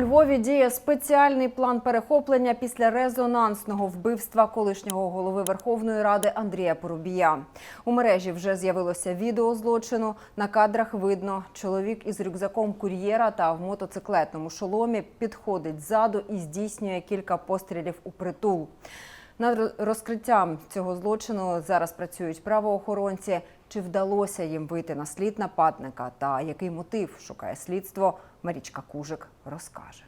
Львові діє спеціальний план перехоплення після резонансного вбивства колишнього голови Верховної Ради Андрія Порубія. У мережі вже з'явилося відео злочину. На кадрах видно, чоловік із рюкзаком кур'єра та в мотоциклетному шоломі підходить ззаду і здійснює кілька пострілів у притул. Над розкриттям цього злочину зараз працюють правоохоронці. Чи вдалося їм вийти на слід нападника та який мотив шукає слідство? Марічка Кужик розкаже.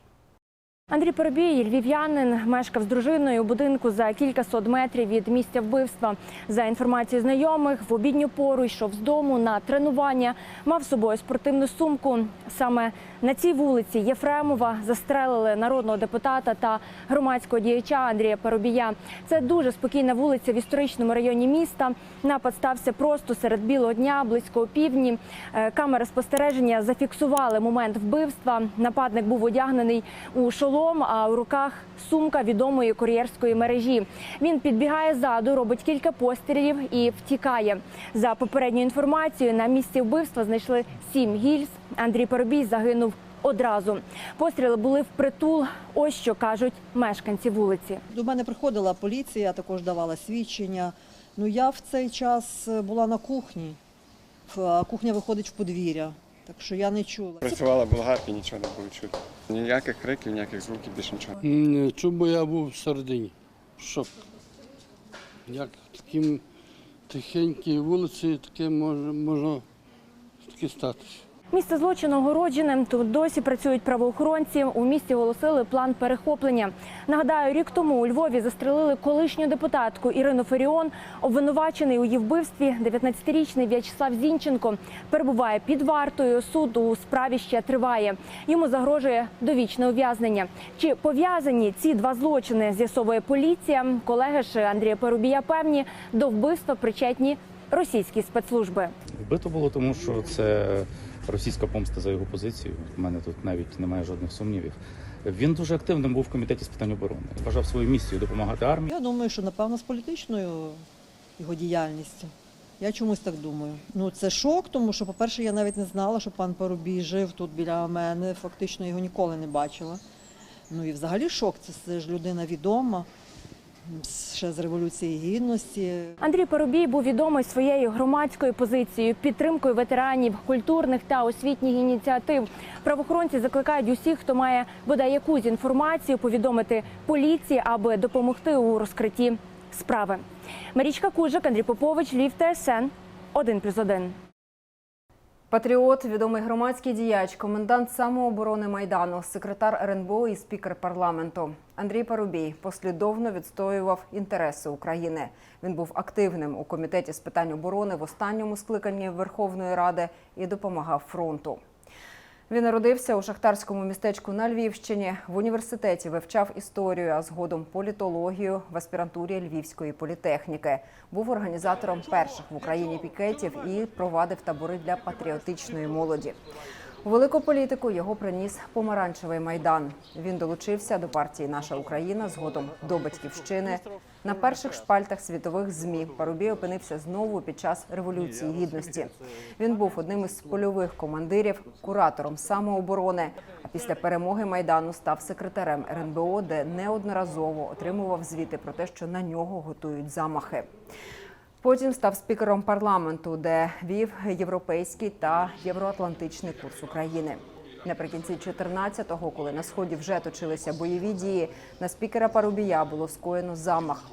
Андрій Поробій, львів'янин, мешкав з дружиною у будинку за кількасот метрів від місця вбивства. За інформацією знайомих, в обідню пору йшов з дому на тренування, мав з собою спортивну сумку. Саме на цій вулиці Єфремова застрелили народного депутата та громадського діяча Андрія Поробія. Це дуже спокійна вулиця в історичному районі міста. Напад стався просто серед білого дня, близько опівдні. Е, Камери спостереження зафіксували момент вбивства. Нападник був одягнений у шолом, а у руках сумка відомої кур'єрської мережі. Він підбігає ззаду, робить кілька пострілів і втікає. За попередньою інформацією, на місці вбивства знайшли сім гільз. Андрій Поробій загинув одразу. Постріли були впритул. Ось що кажуть мешканці вулиці. До мене приходила поліція, також давала свідчення. Ну я в цей час була на кухні, кухня виходить в подвір'я, так що я не чула. Працювала болгарки, нічого не було чути. Ніяких криків, ніяких звуків, більше нічого. Не чув, бо я був всередині. Шок. Як таким тихенькій вулиці таке може, може таке статися. Місце злочину огороджене. Тут досі працюють правоохоронці. У місті оголосили план перехоплення. Нагадаю, рік тому у Львові застрелили колишню депутатку Ірину Феріон. Обвинувачений у її вбивстві 19-річний В'ячеслав Зінченко перебуває під вартою. Суд у справі ще триває. Йому загрожує довічне ув'язнення. Чи пов'язані ці два злочини? З'ясовує поліція. Колеги ж Андрія Порубія певні до вбивства причетні російські спецслужби. Вбито було тому, що це російська помста за його позицію. У мене тут навіть немає жодних сумнівів. Він дуже активним був в комітеті з питань оборони. Вважав свою місію допомагати армії. Я думаю, що напевно з політичною його діяльністю. Я чомусь так думаю. Ну це шок, тому що, по-перше, я навіть не знала, що пан Парубій жив тут біля мене. Фактично його ніколи не бачила. Ну і взагалі шок. Це, ж людина відома, ще з революції гідності. Андрій Поробій був відомий своєю громадською позицією, підтримкою ветеранів, культурних та освітніх ініціатив. Правоохоронці закликають усіх, хто має бодай якусь інформацію, повідомити поліції, аби допомогти у розкритті справи. Марічка Кужик, Андрій Попович, Львів ТСН 1+,1. Патріот, відомий громадський діяч, комендант самооборони Майдану, секретар РНБО і спікер парламенту. Андрій Парубій послідовно відстоював інтереси України. Він був активним у комітеті з питань оборони в останньому скликанні Верховної Ради і допомагав фронту. Він народився у шахтарському містечку на Львівщині. В університеті вивчав історію, а згодом політологію в аспірантурі Львівської політехніки. Був організатором перших в Україні пікетів і провадив табори для патріотичної молоді. У велику політику його приніс помаранчевий майдан. Він долучився до партії Наша Україна згодом до батьківщини. На перших шпальтах світових змі Парубій опинився знову під час революції гідності. Він був одним із польових командирів, куратором самооборони. А після перемоги майдану став секретарем РНБО, де неодноразово отримував звіти про те, що на нього готують замахи. Потім став спікером парламенту, де вів європейський та євроатлантичний курс України. Наприкінці 14-го, коли на сході вже точилися бойові дії, на спікера Парубія було скоєно замах.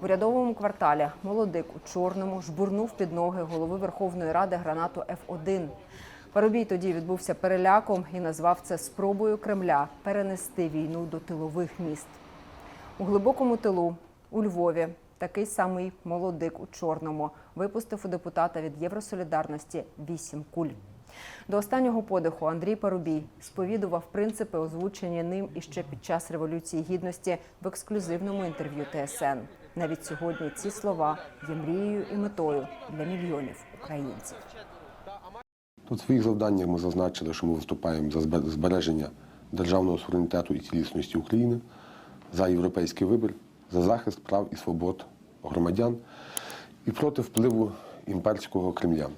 В урядовому кварталі молодик у чорному жбурнув під ноги голови Верховної Ради гранату Ф-1. Парубій тоді відбувся переляком і назвав це спробою Кремля перенести війну до тилових міст. У глибокому тилу у Львові такий самий молодик у чорному випустив у депутата від Євросолідарності вісім куль. До останнього подиху Андрій Парубій сповідував принципи, озвучені ним іще під час революції гідності в ексклюзивному інтерв'ю ТСН. Навіть сьогодні ці слова є мрією і метою для мільйонів українців. Тут в своїх завданнях ми зазначили, що ми виступаємо за збе- збереження державного суверенітету і цілісності України, за європейський вибір, за захист прав і свобод громадян і проти впливу імперського Кремля.